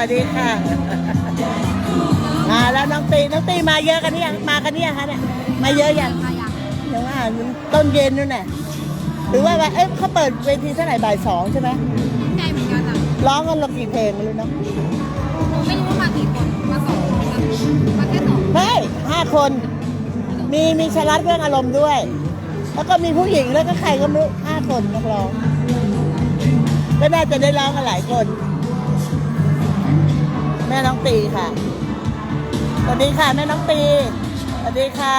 สวัสดีค่ะ มาแล้วน้องตีน้องตีมาเยอะกันนี่ยังมากันนี่ยังคะเนี่ยมาเยอะยังมาอย่างยังว่าต้นเย็นนู่นน่ะหรือว่าว่าเอ๊ะเขาเปิดเวทีเท่าไหร่บ่ายสองใช่ไหมใจเหมือนกันอะร้องกันละกี่เพลงไม่รู้เนาะหนูไม่รู้ว่ามากี่คนมาสองคนนะมาแค่สองเฮ้ยห้าคน มีมีชลัดเรื่องอารมณ์ด้วย แล้วก็มีผู้หญิงแล้วก็ใครก็ไม่รู้ห้าคนนักร้องก็น่าจะได้ร้องกันหลายคน แม่น้องตีค่ะสวัสดีค่ะแม่น้องตีสวัสดีค่ะ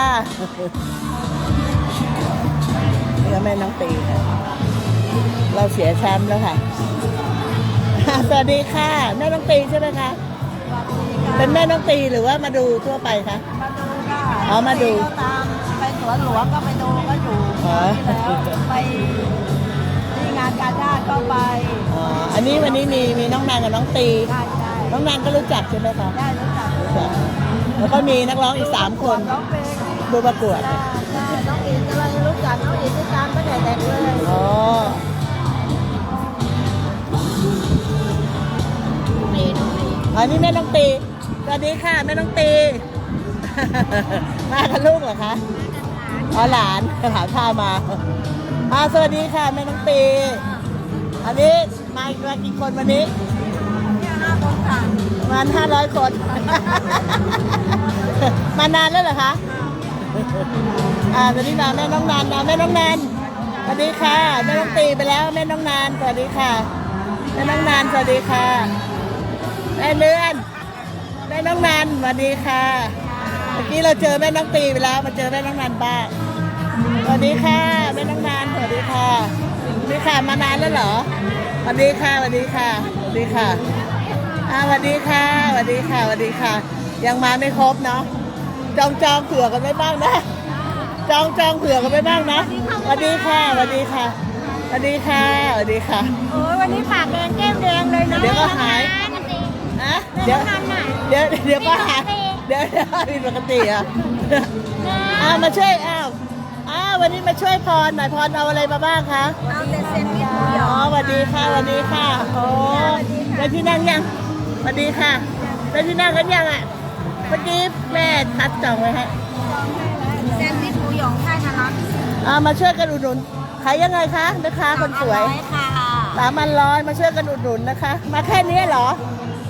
นี่ก็แม่น้องตีค่ะ เราเสียแชมป์แล้วค่ะ สวัสดีค่ะ แม่น้องตีใช่ไหมคะเป็นแม่น้องตีหรือว่ามาดูทั่วไปคะมาดูค่ะอ๋อมาดูก็ตามไปสวนหลวงก็ไปดูก็อยู่อ๋อที่แล้วไปที่งานกาชาติก็ไปอ๋ออันนี้วันนี้มีมีน้องนางกับน้องตีใช่ใช่ น้องนางก็รู้จักใช่ไหมคะได้รู้จักรู้จักแล้วก็มีนักร้องอีกสามคนร้องเพลงดูประกวดได้ได้น้องอินอะไรรู้จักน้องอินที่ตามตั้งแต่เด็กเลยอ๋อ ปีหนูปีอันนี้แม่น้องตี สวัสดีค่ะแม่น้องตี มากับลูกเหรอคะอ๋อหลานหลานพามาอ่าสวัสดีค่ะแม่น้องตี อันนี้มาอีกมากี่คนวันนี้เนี่ยห้า ค่ะประมาณห้าร้อยคน มานานแล้วเหรอคะ อ่าตอนนี้มาแม่น้องนานมาแม่น้องนานสวัสดีค่ะแม่น้องตีไปแล้วแม่น้องนานสวัสดีค่ะแม่น้องนานสวัสดีค่ะแม่เลื่อนแม่น้องนานสวัสดีค่ะเมื่อกี้เราเจอแม่น้องตีไปแล้วมาเจอแม่น้องนานบ้างสวัสดีค่ะแม่น้องนานสวัสดีค่ะนี่ค่ะมานานแล้วเหรอสวัสดีค่ะสวัสดีค่ะสวัสดีค่ะ อ่าสวัสดีค่ะสวัสดีค่ะสวัสดีค่ะ ยังมาไม่ครบเนาะจองจองเผื่อกันไว้บ้างนะจองจองเผื่อกันไปบ้างนะสวัสดีค่ะสวัสดีค่ะสวัสดีค่ะสวัสดีค่ะโอ้ยวันนี้ปากแดงแก้มแดงเลยเนาะเดี๋ยวก็หายนั่นสิอะเดี๋ยวเดี๋ยวเดี๋ยวก็หายเดี๋ยวเดี๋ยวผิดปกติอะอ้าวมาช่วยอ้าวอ้าววันนี้มาช่วยพรหน่อยพรเอาอะไรมาบ้างคะเอาแต่เซนต์วิทย์อ๋อสวัสดีค่ะสวัสดีค่ะโอ้ได้ที่นั่งยัง สวัสดีค่ะได้ที่นั่งกันยังอะเมื่อกี้แม่ทัดจองไว้ให้แซนด์วิชหมูหยองค่ายนารักอ่ามาช่วยกันอุดหนุนขายยังไงคะแม่ค้าคนสวยร้อยค่ะสามพันร้อยมาช่วยกันอุดหนุนนะคะ มาแค่นี้เหรอ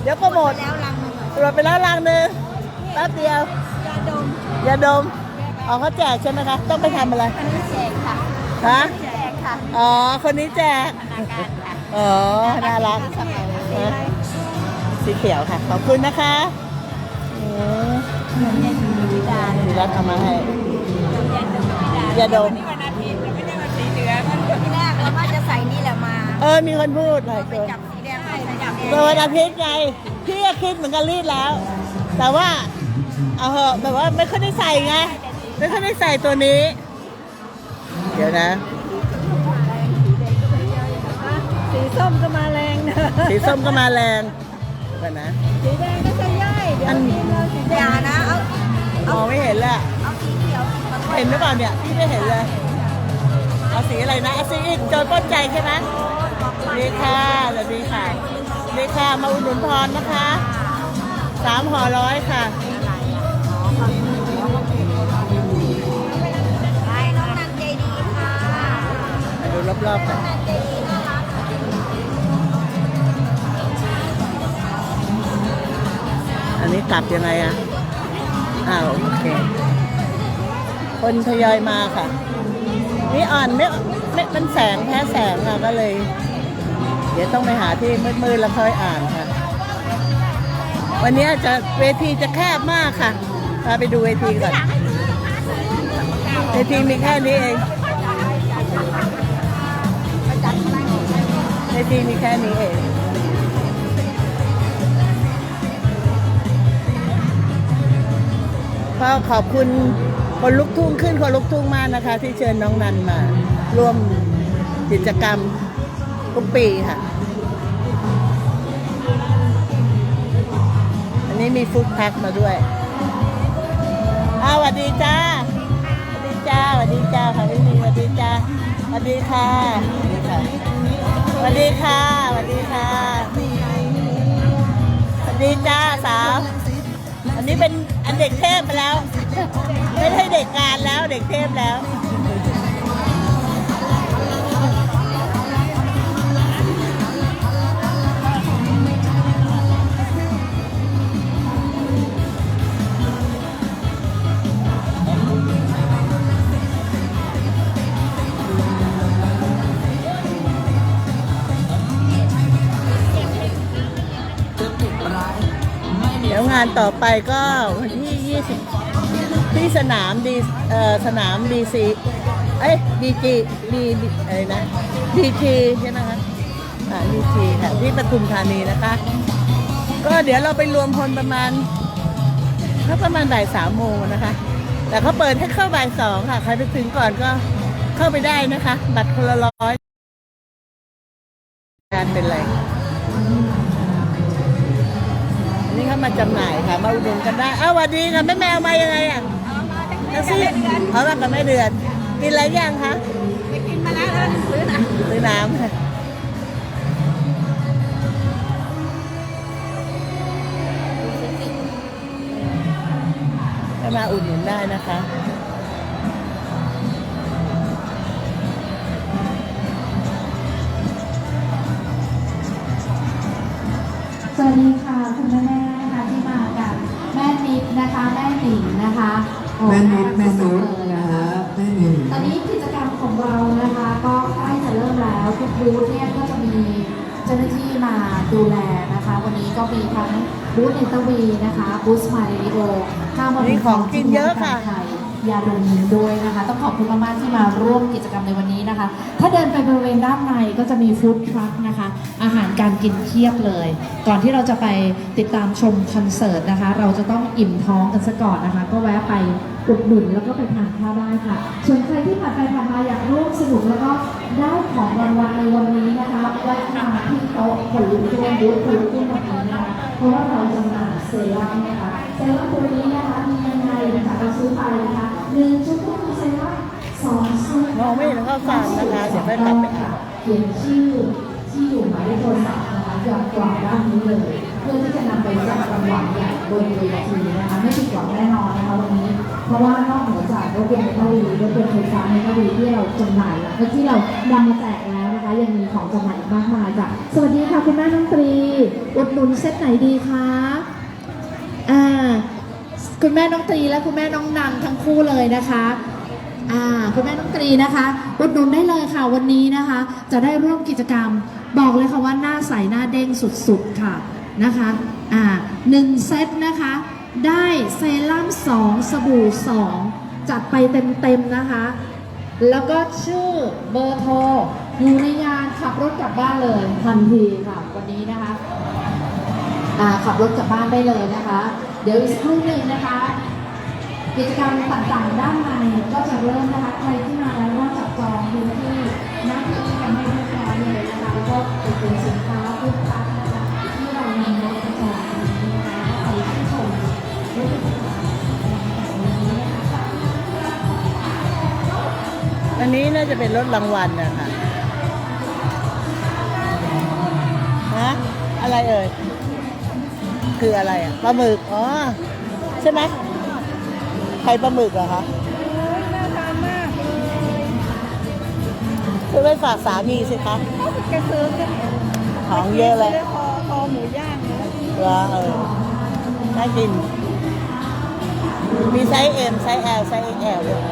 เดี๋ยวก็หมดแล้วลังหนึ่งตรวจไปแล้วลังหนึ่งแป๊บเดียวยาดมอย่าดมอ๋อเขาแจกใช่ไหมคะต้องไปทำอะไรอันนี้แจกค่ะฮะแจกค่ะอ๋อคนนี้แจกธนาการค่ะอ๋อน่ารักฮะ สีเขียวค่ะ ขอบคุณนะคะอืมมีรัตเอามาให้อย่าดมวันอาทิตย์ไม่ได้วันสีเหลืองที่แรกเราว่าจะใส่นี่แหละมา เออ มีคนพูดหลายไปคนจับสีแดงให้ไปจับแดงเปิดวันอาทิตย์ไงพี่ก็คิดเหมือนกันรีดแล้ว แต่ว่า เอาเหอะแบบว่าไม่ค่อยได้ใส่ไง ไม่ค่อยได้ใส่ตัวนี้ เดี๋ยวนะสีส้มก็มาแรงนะ สีส้มก็มาแรง เดี๋ยวนะ สีแดงก็จะย่อยเดี๋ยวนี้เราสีแดอย่างนะ เอามองไม่เห็นเลยอะเอาสีเขียวมาเห็นหรือเปล่าเนี่ย พี่ไม่เห็นเลย เอาสีอะไรนะเอาสีอีกโจนป้นใจใช่ไหมสวัสดีค่ะสวัสดีค่ะสวัสดีค่ะ มาอุดหนุนพรนะคะสามห่อร้อยค่ะใช่น้องนันใจดีค่ะ มาดูรอบๆกัน นี้กลับยังไงอะอ้าวโอเค คนทยอยมาค่ะ นี่อ่อนไม่ไม่มันแสงแพ้แสงอะก็เลย เดี๋ยวต้องไปหาที่มืดๆแล้วค่อยอ่านค่ะ วันนี้จะเวทีจะแคบมากค่ะพาไปดูเวทีก่อนเวทีมีแค่นี้เองเวทีมีแค่นี้เอง ก็ขอบคุณคนลุกทุ่งขึ้นคนลุกทุ่งมากนะคะ ที่เชิญน้องนันมา ร่วมกิจกรรมทุกปีค่ะ อันนี้มีฟุตพักมาด้วยอ้าวสวัสดีจ้าสวัสดีจ้าสวัสดีจ้าค่ะพี่มีสวัสดีจ้าสวัสดีค่ะสวัสดีค่ะสวัสดีค่ะสวัสดีค่ะดีจ้าสาว อันนี้เป็น อันเด็กเทพไปแล้ว ไม่ใช่เด็กงานแล้วเด็กเทพแล้ว เดี๋ยวงานต่อไปก็วันที่ 20 ที่สนามดีเอ่อสนามดีซีเอ้ยดีจีดีอะไรนะดีทีใช่ไหมคะอ่าดีทีค่ะที่ปทุมธานีนะคะ ก็เดี๋ยวเราไปรวมพลประมาณก็ประมาณบ่ายสามโมงนะคะ แต่เขาเปิดให้เข้าบ่ายสองค่ะ ใครไปถึงก่อนก็เข้าไปได้นะคะ บัตรคนละร้อยการเป็นไร มาจำหน่ายค่ะ มาอุดหนุนกันได้อ้าวสวัสดีค่ะแม่แมวมายังไงอะแท็กซี่เอามากับแม่เดือน กินอะไรยังคะไปกินมาแล้วแล้วซื้อนะซื้อน้ำค่ะให้มาอุดหนุนได้นะคะ ดูแลนะคะ วันนี้ก็มีทั้งบูธเนตวีนะคะบูธสมาร์ทเรดิโอข้าวมามีของกินเยอะค่ะยยาดมด้วยนะคะ ต้องขอบคุณมากๆที่มาร่วมกิจกรรมในวันนี้นะคะ ถ้าเดินไปบริเวณด้านในก็จะมีฟู้ดทรัคนะคะ อาหารการกินเทียบเลย ก่อนที่เราจะไปติดตามชมคอนเสิร์ตนะคะ เราจะต้องอิ่มท้องกันซะก่อนนะคะ ก็แวะไป อุดหนุนแล้วก็ไปทานข้าวได้ค่ะส่วนใครที่ผ่านไปผ่านมาอยากร่วมสนุกแล้วก็ได้ของรางวัลในวันนี้นะคะแวะมาที่โต๊ะผลลุกทุ่งบูธผลลุกทุ่งวันนี้นะคะเพราะว่าเราจำหน่ายเซรั่มนะคะเซรั่มตัวนี้นะคะมียังไงจากเราซื้อไปนะคะหนึ่งชุดก็มีเซรั่มสองชุดมองไม่เห็นข้าวสารนะคะเดี๋ยวไปกลับไปอ่านเขียนชื่อที่อยู่หมายเลขโทรศัพท์ นะคะหยอดกล่องด้านนี้เลย เพื่อที่จะนำไปจับรางวัลใหญ่บนเวทีนะคะไม่ผิดหวังแน่นอนนะคะวันนี้ เพราะว่านอกเหนือจากรถยนต์เมทัลวีรถยนต์ไฟฟ้าเมทัลวีที่เราจำหน่ายแล้วก็ที่เรานำมาแจกแล้วนะคะยังมีของจำหน่ายอีกมากมายค่ะสวัสดีค่ะคุณแม่น้องตรีอุดหนุนเซตไหนดีคะอ่าคุณแม่น้องตรีและคุณแม่น้องนันทั้งคู่เลยนะคะอ่าคุณแม่น้องตรีนะคะอุดหนุนได้เลยค่ะวันนี้นะคะ จะได้ร่วมกิจกรรม บอกเลยค่ะว่าหน้าใสหน้าเด้งสุดๆค่ะนะคะอ่าหนึ่งเซตนะคะ ได้เซรั่ม2 สบู่ 2 จัดไปเต็มๆนะคะ แล้วก็ชื่อเบอร์โทรอยู่ในงานขับรถกลับบ้านเลยทันทีค่ะวันนี้นะคะอ่าขับรถกลับบ้านได้เลยนะคะ เดี๋ยวอีกสักครู่หนึ่งนะคะ กิจกรรมต่างๆด้านในก็จะเริ่มนะคะใครที่มาแล้วก็จับจองพื้นที่ น่าจะเป็นรถรางวัลนะคะฮะอะไรเอ่ย คืออะไรอะปลาหมึก อ๋อ ใช่ไหมใครปลาหมึกเหรอคะน่าทานมากคือไปฝากสามีสิคะแกซื้อของเยอะเลยคอคอหมูย่างนะเอเออน่ากิน มีไซส์ M ไซส์ L ไซส์ XL ด้วย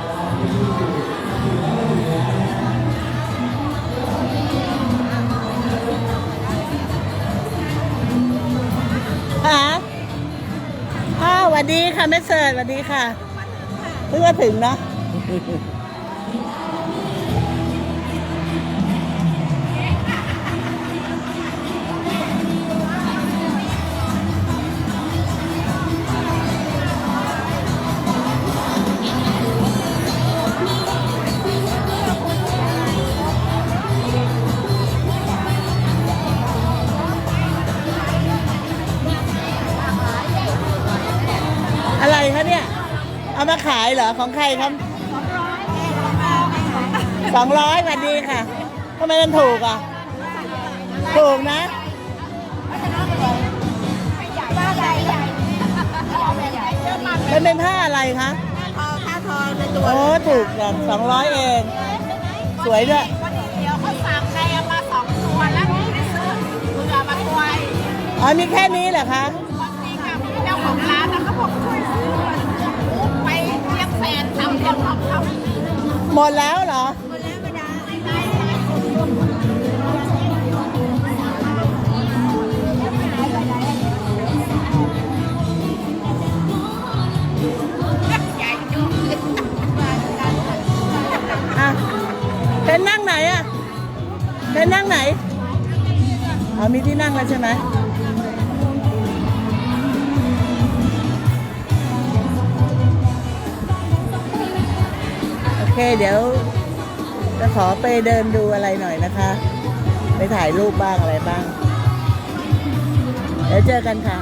ดีค่ะแม่เสิร์ชสวัสดีค่ะ เพิ่งจะถึงเนาะ หรอของใครครับสองร้อยสวัสดีค่ะทำไมมันถูกอะ ถูกนะมันเป็นผ้าอะไรคะผ้าทอในตัวโอ้ถูกแบบสองร้อยเอง สวยด้วยเขาสั่งไมาสองตัวล้เบื่อมาตัวอ๋อมีแค่นี้เหรอคะ หมดแล้วเหรอ หมดแล้วไม่ได้ใหญ่จุ๊บอะเป็นนั่งไหนอะเป็นนั่งไหนอ๋อมีที่นั่งแล้วใช่ไหม เคเดี๋ยว จะขอไปเดินดูอะไรหน่อยนะคะ ไปถ่ายรูปบ้างอะไรบ้าง เดี๋ยวเจอกันค่ะ